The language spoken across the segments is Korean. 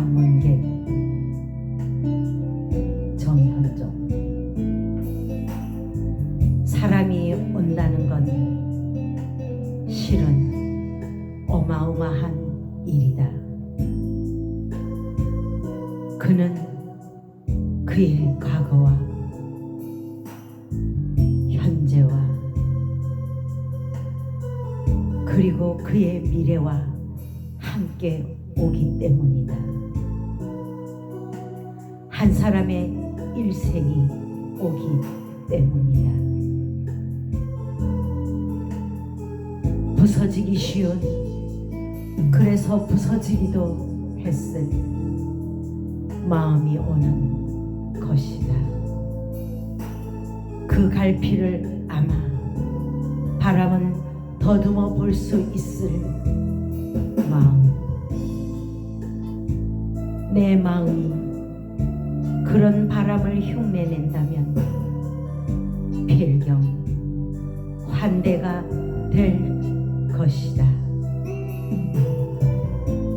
방문객 정현종 사람이 온다는 건 실은 어마어마한 일이다. 그는 그의 과거와 현재와 그리고 그의 미래와 함께 오기 때문이다. 한 사람의 일생이 오기 때문이다. 부서지기 쉬운 그래서 부서지기도 했을 마음이 오는 것이다. 그 갈피를 아마 바람은 더듬어 볼 수 있을 마음. 내 마음이 그런 바람을 흉내낸다면 필경 환대가 될 것이다.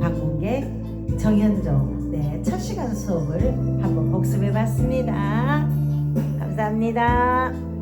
방문객 정현종 네, 첫 시간 수업을 한번 복습해 봤습니다. 감사합니다.